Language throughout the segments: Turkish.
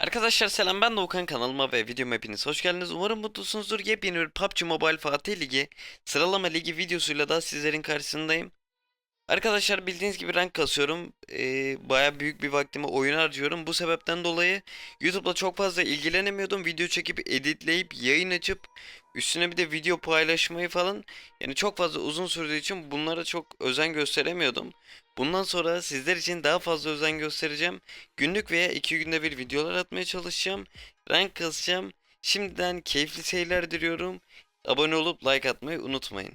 Arkadaşlar selam ben Doğukan kanalıma ve videoma hepiniz hoş geldiniz. Umarım mutlusunuzdur. Yepyeni bir PUBG Mobile Fatih Ligi sıralama ligi videosuyla da sizlerin karşısındayım. Arkadaşlar bildiğiniz gibi rank kasıyorum. Ee, Baya büyük bir vaktimi oyuna harcıyorum. Bu sebepten dolayı YouTube'da çok fazla ilgilenemiyordum. Video çekip editleyip yayın açıp üstüne bir de video paylaşmayı falan yani çok fazla uzun sürdüğü için bunlara çok özen gösteremiyordum. Bundan sonra sizler için daha fazla özen göstereceğim. Günlük veya iki günde bir videolar atmaya çalışacağım. Rank kasacağım. Şimdiden keyifli seyirler diliyorum. Abone olup like atmayı unutmayın.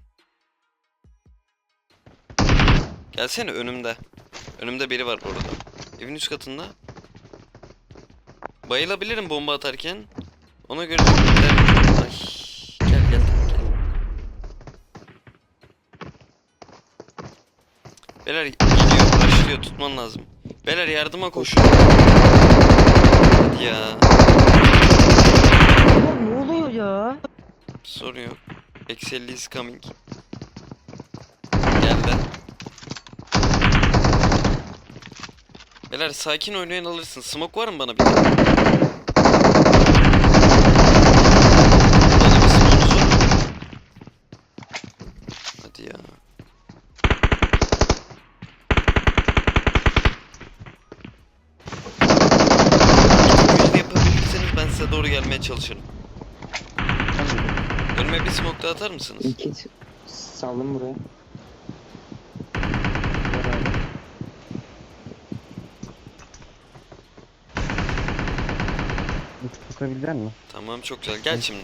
Gelsene önümde. Önümde biri var bu arada. Evin üst katında. Bayılabilirim bomba atarken. Ona göre... Ay, gel gel gel. Beyler gidiyor, başlıyor tutman lazım. Beyler yardıma koşun. Hadi ya. Ne oluyor ya? Sorun yok. Excel is coming. Geldi. Beyler sakin oynayın alırsın. Smoke var mı bana bir tane? Ya. Yüzde yapabilirseniz ben size doğru gelmeye çalışırım. Önüme bir smoke daha atar mısınız? İki saldım buraya. Uç tutabilecek mi? Tamam çok güzel. Gel şimdi.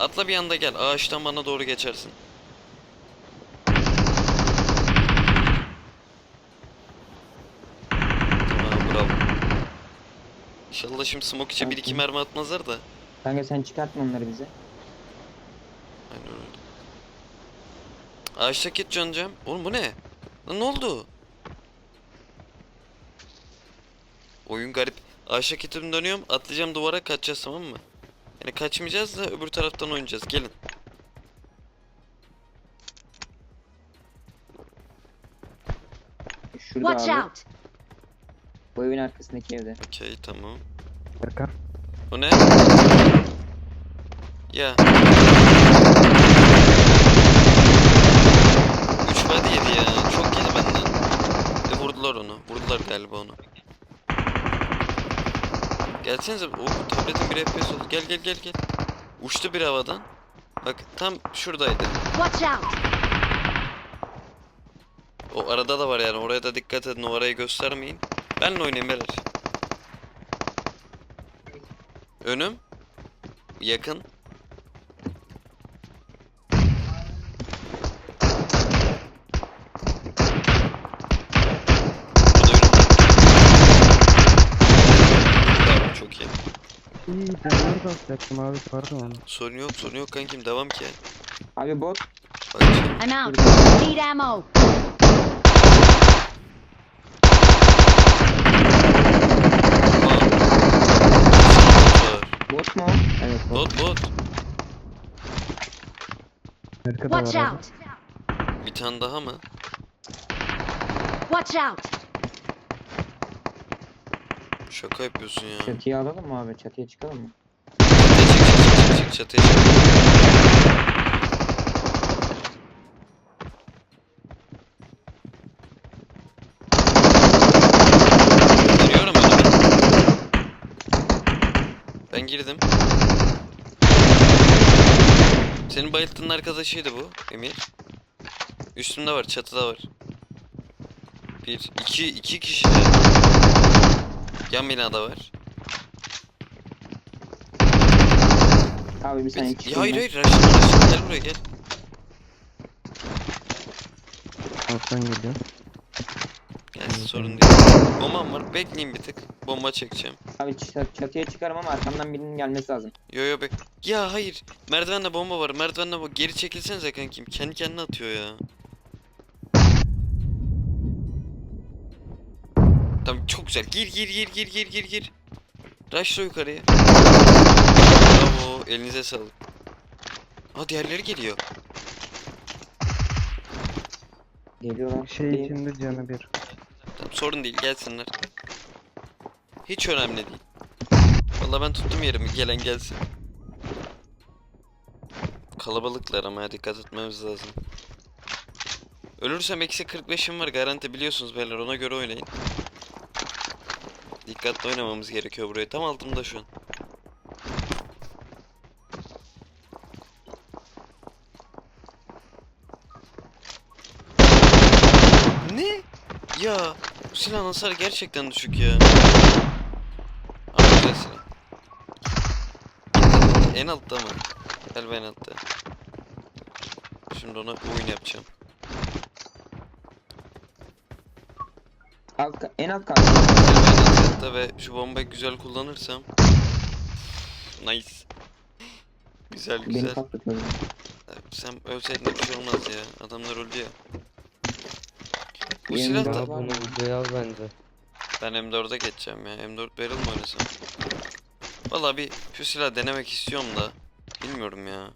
Atla bir anda gel. Ağaçtan bana doğru geçersin. Tamam bravo. İnşallah şimdi smoke içe bir iki mermi atmazlar da. Kanka sen çıkartma onları bize. Aynen öyle. Ağaçtaki can cam. Oğlum bu ne? Lan ne oldu? Oyun garip. Ağaçtaki tüm dönüyorum. Atlayacağım duvara kaçacağız tamam mı? Yani kaçmayacağız da öbür taraftan oynayacağız. Gelin. Şurada Watch abi. out! Bu evin arkasındaki evde. Okey tamam. Berkan. O ne? Ya. Üç body yedi ya. Çok yedi benden. E vurdular onu. Vurdular galiba onu. Gelsenize. Oh tabletin bir FPS oldu. Gel gel gel gel. Uçtu bir havadan. Bak tam şuradaydı. Watch out! O arada da var yani. Oraya da dikkat edin. O arayı göstermeyin. Benle oynayayım beyler. Önüm. Yakın. İyi ben nerede atacaktım abi pardon. Sorun yok, sorun yok kankim. Devam ki. Abi bot. Bak şimdi. I'm out. Need ammo. Bot mu? Evet bot. Bot bot. Arkada Watch var abi. out! Bir tane daha mı? Watch out! Şaka yapıyorsun ya. Çatıya alalım mı abi? Çatıya çıkalım mı? Çatıya çık çık çık çık çatıya çık. Giriyorum önüme. Ben girdim. Senin bayılttığın arkadaşıydı bu Emir. Üstümde var çatıda var. Bir, iki, iki kişi. Yan binada var. Abi bir saniye Ya hayır hayır Raşit Raşit gel buraya gel. Alttan geliyor. Gel Evet, sorun değil. Bombam var bekleyin bir tık. Bomba çekeceğim. Abi ç- çatıya çıkarım ama arkamdan birinin gelmesi lazım. Yo yo bek. Ya hayır. Merdivende bomba var. Merdivende bomba. Geri çekilsenize kankim. Kendi kendine atıyor ya. Güzel. Gir gir gir gir gir gir gir. Rushla yukarıya. Bravo. Elinize sağlık. Ha diğerleri geliyor. Geliyorlar. Şey Değil. içinde canı bir. Tamam sorun değil gelsinler. Hiç önemli değil. Vallahi ben tuttum yerimi gelen gelsin. Kalabalıklar ama dikkat etmemiz lazım. Ölürsem eksi 45'im var garanti biliyorsunuz beyler ona göre oynayın. Dikkatli oynamamız gerekiyor buraya. Tam altımda şu an. Ne? Ya bu silahın hasarı gerçekten düşük ya. Güzel silah. En altta mı? Galiba en altta. Şimdi ona oyun yapacağım. Alt, en alt kat. Hatta ve şu bombayı güzel kullanırsam. Nice. Güzel Beni güzel. patlatıyor. Sen ölseydin bir şey olmaz ya. Adamlar öldü ya. Bu silah da Daha bunu videoya al bence. Ben M4'e geçeceğim ya. M4 barrel mi oynasam? Valla bir şu silah denemek istiyorum da. Bilmiyorum ya.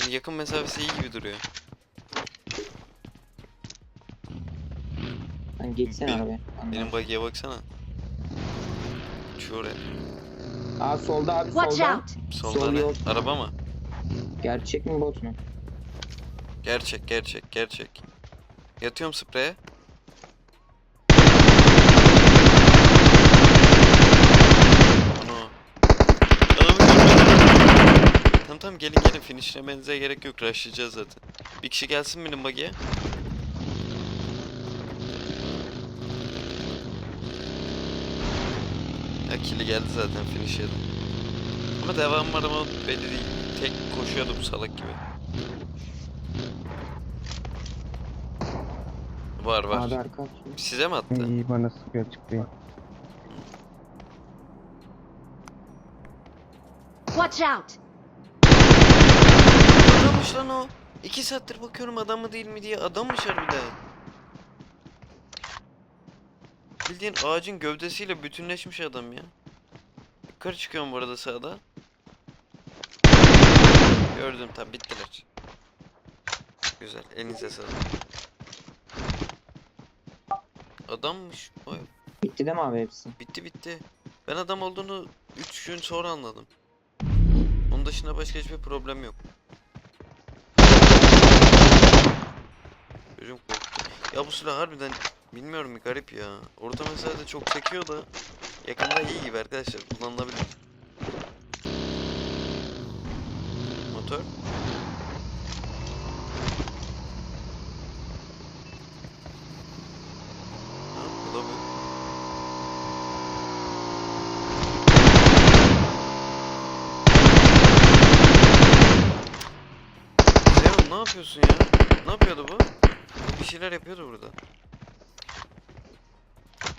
Yani yakın mesafesi iyi gibi duruyor. Lan geçsene Benim- arabaya. Benim buggy'e baksana Şu oraya Aa solda abi Watch solda. out! Solda Sol ne? yol. Araba mı? Gerçek mi bot mu? Gerçek gerçek gerçek Yatıyorum spreye. Adamı görmedim. Tamam tamam gelin gelin finishlemenize gerek yok rushlayacağız zaten. Bir kişi gelsin benim buggy'e. Ya kili geldi zaten finish yedim. Ama devam var ama belli değil. Tek koşuyordu bu salak gibi. Var var. Abi arka. Size mi attı? İyi bana sıkıyor çıkıyor. Watch out! Adammış lan o. İki saattir bakıyorum adam mı değil mi diye. Adammış harbiden. Bildiğin ağacın gövdesiyle bütünleşmiş adam ya. Yukarı çıkıyorum bu arada sağda. Gördüm tabi bittiler. Güzel elinize sağlık. Adammış. Vay, Bitti değil mi abi hepsi? bitti bitti. Ben adam olduğunu 3 gün sonra anladım. Onun dışında başka hiçbir problem yok. Gözüm korktu. Ya bu silah harbiden bilmiyorum bir garip ya. Orta mesafede çok çekiyor da yakında iyi gibi arkadaşlar kullanılabilir. Motor. Ne yapıyorsun ya? Ne yapıyordu? Bu bir şeyler yapıyordu burada.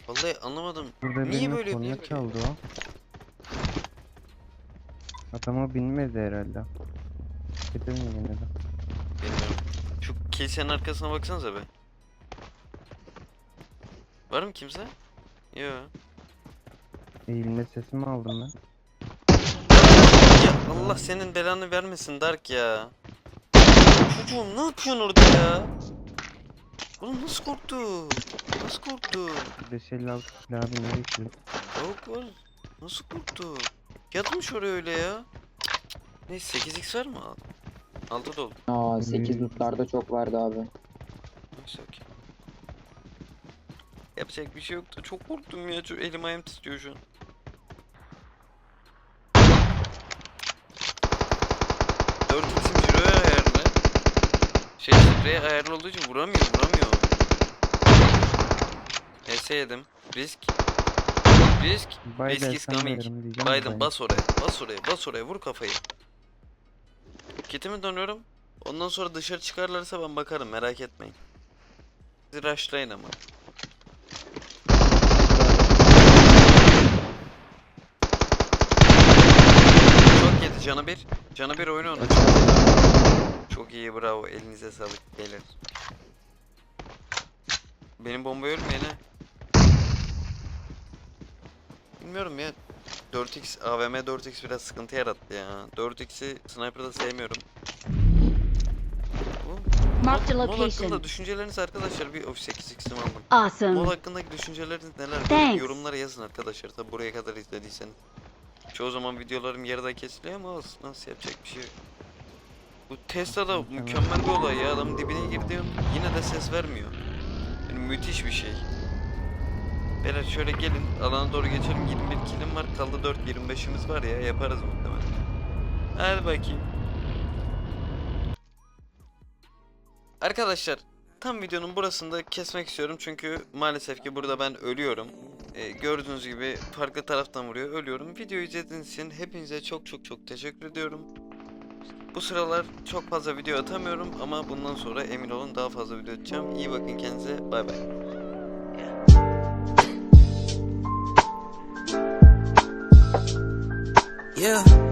Vallahi anlamadım. Burada Niye böyle yapıyor ki? çaldı o. Adama binmedi herhalde. Gidelim yine de. Bilmiyorum. Şu kilisenin arkasına baksanıza be. Var mı kimse? Yo. Eğilme sesimi aldım ben. Ya Allah senin belanı vermesin Dark ya. Çocuğum ne yapıyorsun orada ya? Oğlum nasıl korktu? Nasıl korktu? 556 silah abi nereye gidiyor? Tavuk var. Nasıl korktu? Yatmış oraya öyle ya. Neyse 8x var mı? 6 dolu. Aa 8 Hmm. lootlarda çok vardı abi. Neyse okey. Yapacak bir şey yoktu. Çok korktum ya. Çok elim ayağım titriyor şu an. Spreye ayarlı olduğu için vuramıyor vuramıyor. HS yedim. Risk. Risk. Biden Risk is coming. Biden bas oraya. Bas oraya. Bas oraya. Vur kafayı. Kitimi dönüyorum. Ondan sonra dışarı çıkarlarsa ben bakarım. Merak etmeyin. Siz rushlayın ama. Çok yedi canı bir. Canı bir oyunu onu. Çok iyi bravo. Elinize sağlık beyler. Benim bomba ölmeyene. Bilmiyorum ya. 4x AVM 4x biraz sıkıntı yarattı ya. 4x'i sniper'da sevmiyorum. Mod hakkında location. düşünceleriniz arkadaşlar bir of 8x'im aldım. Mod Awesome. hakkındaki düşünceleriniz neler? Böyle Thanks. yorumlara yazın arkadaşlar. Tabi buraya kadar izlediyseniz. Çoğu zaman videolarım yarıda kesiliyor ama olsun nasıl yapacak bir şey yok. Bu Tesla'da mükemmel bir olay ya adamın dibine girdiğim yine de ses vermiyor. Yani müthiş bir şey. Beyler şöyle gelin alana doğru geçelim 21 kilim var kaldı 4 25'imiz var ya yaparız muhtemelen. Hadi bakayım. Arkadaşlar tam videonun burasında kesmek istiyorum çünkü maalesef ki burada ben ölüyorum. Ee, gördüğünüz gibi farklı taraftan vuruyor ölüyorum. Videoyu izlediğiniz için hepinize çok çok çok teşekkür ediyorum. Bu sıralar çok fazla video atamıyorum ama bundan sonra emin olun daha fazla video atacağım. İyi bakın kendinize bay bay. Yeah.